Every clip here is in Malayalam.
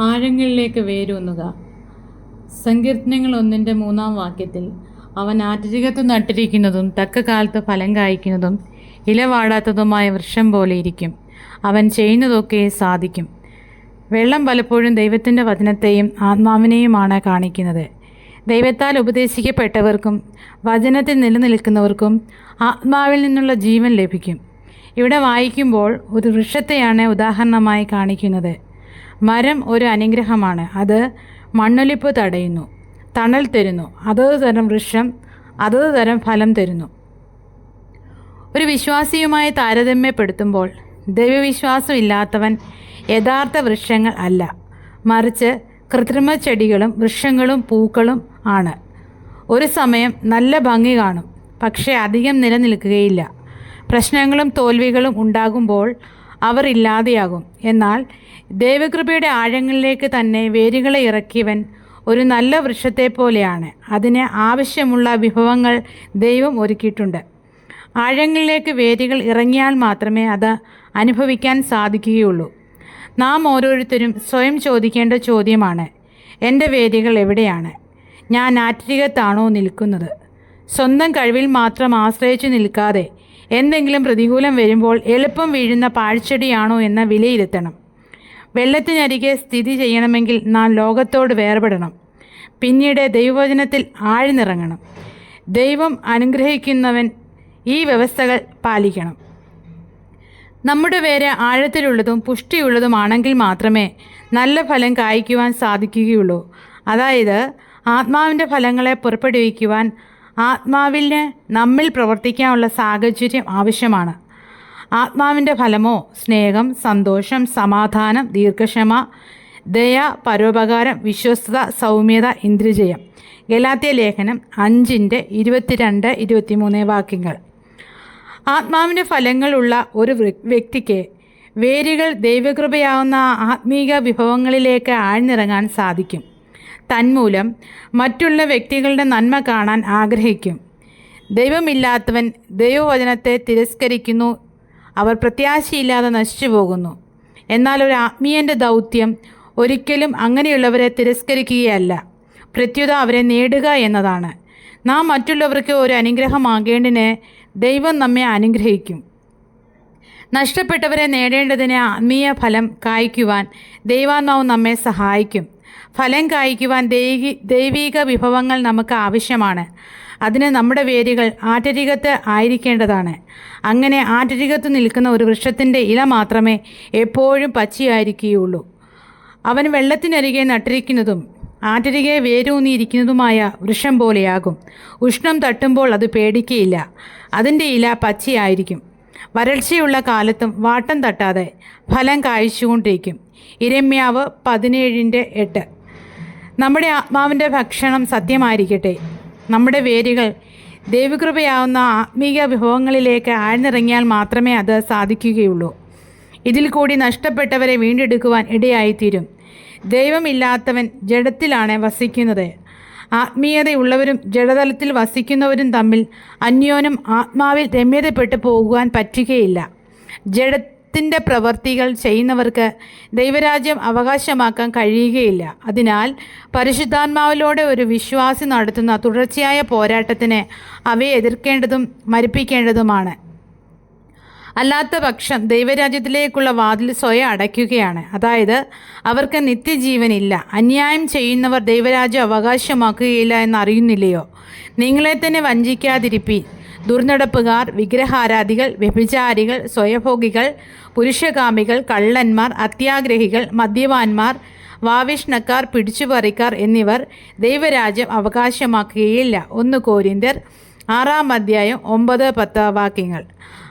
ആഴങ്ങളിലേക്ക് വേരൂന്നുക. സങ്കീർത്തനങ്ങൾ ഒന്നിന്റെ മൂന്നാം വാക്യത്തിൽ അവൻ ആറ്റരികത്ത് നട്ടിരിക്കുന്നതും തക്ക കാലത്ത് ഫലം കായ്ക്കുന്നതും ഇലവാടാത്തതുമായ വൃക്ഷം പോലെ ഇരിക്കും. അവൻ ചെയ്യുന്നതൊക്കെ സാധിക്കും. വെള്ളം പലപ്പോഴും ദൈവത്തിന്റെ വചനത്തെയും ആത്മാവിനെയുമാണ് കാണിക്കുന്നത്. ദൈവത്താൽ ഉപദേശിക്കപ്പെട്ടവർക്കും വചനത്തിൽ നിലനിൽക്കുന്നവർക്കും ആത്മാവിൽ നിന്നുള്ള ജീവൻ ലഭിക്കും. ഇവിടെ വായിക്കുമ്പോൾ ഒരു വൃക്ഷത്തെയാണ് ഉദാഹരണമായി കാണിക്കുന്നത്. മരം ഒരു അനുഗ്രഹമാണ്. അത് മണ്ണൊലിപ്പ് തടയുന്നു തണൽ തരുന്നു അതത് തരം വൃക്ഷം അതത് തരം ഫലം തരുന്നു. ഒരു വിശ്വാസിയുമായി താരതമ്യപ്പെടുത്തുമ്പോൾ ദൈവവിശ്വാസം ഇല്ലാത്തവൻ യഥാർത്ഥ വൃക്ഷങ്ങൾ അല്ല. മറിച്ച് കൃത്രിമ ചെടികളും വൃക്ഷങ്ങളും പൂക്കളും ആണ്. ഒരു സമയം നല്ല ഭംഗി കാണും പക്ഷേ അധികം നിലനിൽക്കുകയില്ല. പ്രശ്നങ്ങളും തോൽവികളും ഉണ്ടാകുമ്പോൾ അവർ ഇല്ലാതെയാകും. എന്നാൽ ദൈവകൃപയുടെ ആഴങ്ങളിലേക്ക് തന്നെ വേരുകളെ ഇറക്കിയവൻ ഒരു നല്ല വൃക്ഷത്തെ പോലെയാണ് അതിന് ആവശ്യമുള്ള വിഭവങ്ങൾ ദൈവം ഒരുക്കിയിട്ടുണ്ട്. ആഴങ്ങളിലേക്ക് വേരുകൾ ഇറങ്ങിയാൽ മാത്രമേ അത് അനുഭവിക്കാൻ സാധിക്കുകയുള്ളൂ. നാം ഓരോരുത്തരും സ്വയം ചോദിക്കേണ്ട ചോദ്യമാണ് എന്റെ വേരുകൾ എവിടെയാണ്? ഞാൻ ആറ്റരികത്താണോ നിൽക്കുന്നത്? സ്വന്തം കഴിവിൽ മാത്രം ആശ്രയിച്ചു നിൽക്കാതെ എന്തെങ്കിലും പ്രതികൂലം വരുമ്പോൾ എളുപ്പം വീഴുന്ന പാഴ്ചെടിയാണോ എന്ന് വിലയിരുത്തണം. വെള്ളത്തിനരികെ സ്ഥിതി ചെയ്യണമെങ്കിൽ നാം ലോകത്തോട് വേർപെടണം. പിന്നീട് ദൈവവചനത്തിൽ ആഴ്ന്നിറങ്ങണം. ദൈവം അനുഗ്രഹിക്കുന്നവൻ ഈ വ്യവസ്ഥകൾ പാലിക്കണം. നമ്മുടെ വേര് ആഴത്തിലുള്ളതും പുഷ്ടിയുള്ളതുമാണെങ്കിൽ മാത്രമേ നല്ല ഫലം കായ്ക്കുവാൻ സാധിക്കുകയുള്ളൂ. അതായത് ആത്മാവിന്റെ ഫലങ്ങളെ പുറപ്പെടുവിക്കുവാൻ ആത്മാവിന് നമ്മിൽ പ്രവർത്തിക്കാനുള്ള സാഹചര്യം ആവശ്യമാണ്. ആത്മാവിന്റെ ഫലമോ സ്നേഹം സന്തോഷം സമാധാനം ദീർഘക്ഷമ ദയ പരോപകാരം വിശ്വസ്തത സൗമ്യത ഇന്ദ്രിജയം ഗലാത്യ ലേഖനം അഞ്ചിന്റെ ഇരുപത്തിരണ്ട് ഇരുപത്തിമൂന്ന് വാക്യങ്ങൾ. ആത്മാവിന്റെ ഫലങ്ങളുള്ള ഒരു വ്യക്തിക്ക് വേരുകൾ ദൈവകൃപയാവുന്ന ആത്മീക വിഭവങ്ങളിലേക്ക് ആഴ്ന്നിറങ്ങാൻ സാധിക്കും. തന്മൂലം മറ്റുള്ള വ്യക്തികളുടെ നന്മ കാണാൻ ആഗ്രഹിക്കും. ദൈവമില്ലാത്തവൻ ദൈവവചനത്തെ തിരസ്കരിക്കുന്നു. അവർ പ്രത്യാശയില്ലാതെ നശിച്ചു പോകുന്നു. എന്നാൽ ഒരു ആത്മീയന്റെ ദൗത്യം ഒരിക്കലും അങ്ങനെയുള്ളവരെ തിരസ്കരിക്കുകയല്ല. പ്രത്യുത അവരെ നേടുക എന്നതാണ്. നാം മറ്റുള്ളവർക്ക് ഒരു അനുഗ്രഹമാകേണ്ടതിന് ദൈവം നമ്മെ അനുഗ്രഹിക്കും. നഷ്ടപ്പെട്ടവരെ നേടേണ്ടതിന് ആത്മീയ ഫലം കായ്ക്കുവാൻ ദൈവാത്മാവ് നമ്മെ സഹായിക്കും. ഫലം കായ്ക്കുവാൻ ദൈവി ദൈവിക വിഭവങ്ങൾ നമുക്ക് ആവശ്യമാണ്. അതിന് നമ്മുടെ വേരുകൾ ആറ്റരികത്ത് ആയിരിക്കേണ്ടതാണ്. അങ്ങനെ ആറ്റരികത്ത് നിൽക്കുന്ന ഒരു വൃക്ഷത്തിന്റെ ഇല മാത്രമേ എപ്പോഴും പച്ചയായിരിക്കുകയുള്ളൂ. അവൻ വെള്ളത്തിനരികെ നട്ടിരിക്കുന്നതും ആറ്റരികെ വേരൂന്നിയിരിക്കുന്നതുമായ വൃക്ഷം പോലെയാകും. ഉഷ്ണം തട്ടുമ്പോൾ അത് പേടിക്കയില്ല. അതിന്റെ ഇല പച്ചയായിരിക്കും. വരൾച്ചയുള്ള കാലത്തും വാട്ടം തട്ടാതെ ഫലം കായ്ച്ചുകൊണ്ടിരിക്കും ഇരമ്യാവ് പതിനേഴിന്റെ എട്ട്. നമ്മുടെ ആത്മാവിന്റെ ഭക്ഷണം സത്യമായിരിക്കട്ടെ. നമ്മുടെ വേരുകൾ ദൈവകൃപയാവുന്ന ആത്മീക വിഭവങ്ങളിലേക്ക് ആഴ്ന്നിറങ്ങിയാൽ മാത്രമേ അത് സാധിക്കുകയുള്ളൂ. ഇതിൽ കൂടി നഷ്ടപ്പെട്ടവരെ വീണ്ടെടുക്കുവാൻ ഇടയായിത്തീരും. ദൈവമില്ലാത്തവൻ ജഡത്തിലാണ് വസിക്കുന്നത്. ആത്മീയതയുള്ളവരും ജഡതലത്തിൽ വസിക്കുന്നവരും തമ്മിൽ അന്യോന്യം ആത്മാവിൽ രമ്യതപ്പെട്ടു പോകുവാൻ പറ്റുകയില്ല. ജഡത്തിന്റെ പ്രവർത്തികൾ ചെയ്യുന്നവർക്ക് ദൈവരാജ്യം അവകാശമാക്കാൻ കഴിയുകയില്ല. അതിനാൽ പരിശുദ്ധാത്മാവിലൂടെ ഒരു വിശ്വാസി നടത്തുന്ന തുടർച്ചയായ പോരാട്ടത്തിന് അവയെ എതിർക്കേണ്ടതും മരിപ്പിക്കേണ്ടതുമാണ്. അല്ലാത്ത പക്ഷം ദൈവരാജ്യത്തിലേക്കുള്ള വാതിൽ സ്വയം അടയ്ക്കുകയാണ്. അതായത് അവർക്ക് നിത്യജീവനില്ല. അന്യായം ചെയ്യുന്നവർ ദൈവരാജ്യം അവകാശമാക്കുകയില്ല എന്നറിയുന്നില്ലയോ? നിങ്ങളെ തന്നെ വഞ്ചിക്കാതിരിപ്പി ദുർനടപ്പുകാർ വിഗ്രഹാരാധികൾ വ്യഭിചാരികൾ സ്വയഭോഗികൾ പുരുഷകാമികൾ കള്ളന്മാർ അത്യാഗ്രഹികൾ മദ്യപാന്മാർ വാവിഷ്ണക്കാർ പിടിച്ചുപറിക്കാർ എന്നിവർ ദൈവരാജ്യം അവകാശമാക്കുകയില്ല. ഒന്ന് കോരിന്തർ ആറാം അധ്യായം ഒമ്പത് പത്ത് വാക്യങ്ങൾ.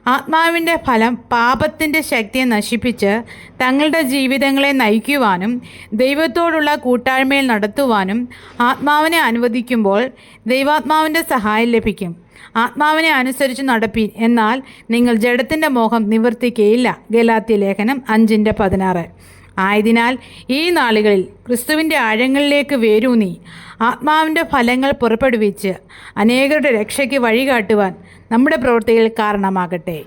ആത്മാവിന്റെ ഫലം പാപത്തിന്റെ ശക്തിയെ നശിപ്പിച്ച് തങ്ങളുടെ ജീവിതങ്ങളെ നയിക്കുവാനും ദൈവത്തോടുള്ള കൂട്ടായ്മയിൽ നടത്തുവാനും ആത്മാവിനെ അനുവദിക്കുമ്പോൾ ദൈവാത്മാവിന്റെ സഹായം ലഭിക്കും. ആത്മാവിനെ അനുസരിച്ച് നടപ്പി എന്നാൽ നിങ്ങൾ ജഡത്തിന്റെ മോഹം നിവർത്തിക്കുകയില്ല ഗലാത്തി ലേഖനം അഞ്ചിന്റെ പതിനാറ്. ആയതിനാൽ ഈ നാളുകളിൽ ക്രിസ്തുവിന്റെ ആഴങ്ങളിലേക്ക് വേരൂന്നി. ആത്മാവിന്റെ ഫലങ്ങൾ പുറപ്പെടുവിച്ച് അനേകരുടെ രക്ഷയ്ക്ക് വഴികാട്ടുവാൻ നമ്മുടെ പ്രവൃത്തികൾ കാരണമാകട്ടെ.